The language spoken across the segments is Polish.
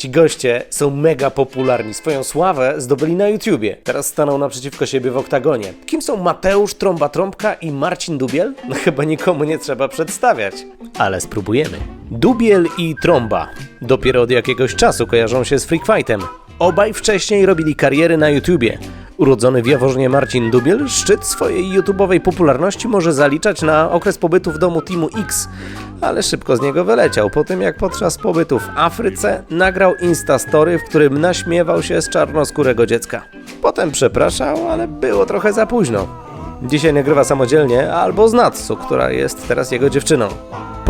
Ci goście są mega popularni. Swoją sławę zdobyli na YouTubie. Teraz staną naprzeciwko siebie w oktagonie. Kim są Mateusz Trąba Trąbka i Marcin Dubiel? No chyba nikomu nie trzeba przedstawiać. Ale spróbujemy. Dubiel i Trąba dopiero od jakiegoś czasu kojarzą się z Freak Fightem. Obaj wcześniej robili kariery na YouTubie. Urodzony w Jaworznie Marcin Dubiel szczyt swojej YouTubeowej popularności może zaliczać na okres pobytu w domu Teamu X, ale szybko z niego wyleciał po tym jak podczas pobytu w Afryce nagrał Instastory, w którym naśmiewał się z czarnoskórego dziecka. Potem przepraszał, ale było trochę za późno. Dzisiaj nagrywa samodzielnie albo z Natsu, która jest teraz jego dziewczyną.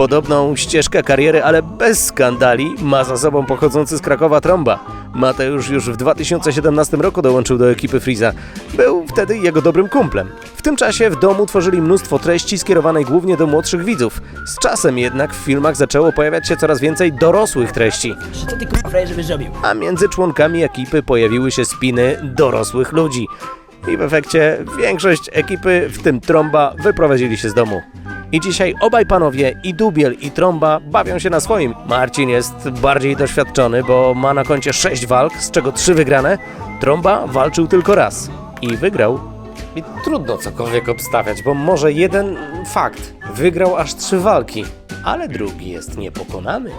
Podobną ścieżkę kariery, ale bez skandali, ma za sobą pochodzący z Krakowa Trąba. Mateusz już w 2017 roku dołączył do ekipy Freeza. Był wtedy jego dobrym kumplem. W tym czasie w domu tworzyli mnóstwo treści skierowanej głównie do młodszych widzów. Z czasem jednak w filmach zaczęło pojawiać się coraz więcej dorosłych treści, a między członkami ekipy pojawiły się spiny dorosłych ludzi. I w efekcie większość ekipy, w tym Trąba, wyprowadzili się z domu. I dzisiaj obaj panowie, i Dubiel, i Trąba, bawią się na swoim. Marcin jest bardziej doświadczony, bo ma na koncie 6 walk, z czego 3 wygrane. Trąba walczył tylko raz i wygrał. I trudno cokolwiek obstawiać, bo może jeden fakt. Wygrał aż 3 walki, ale drugi jest niepokonany.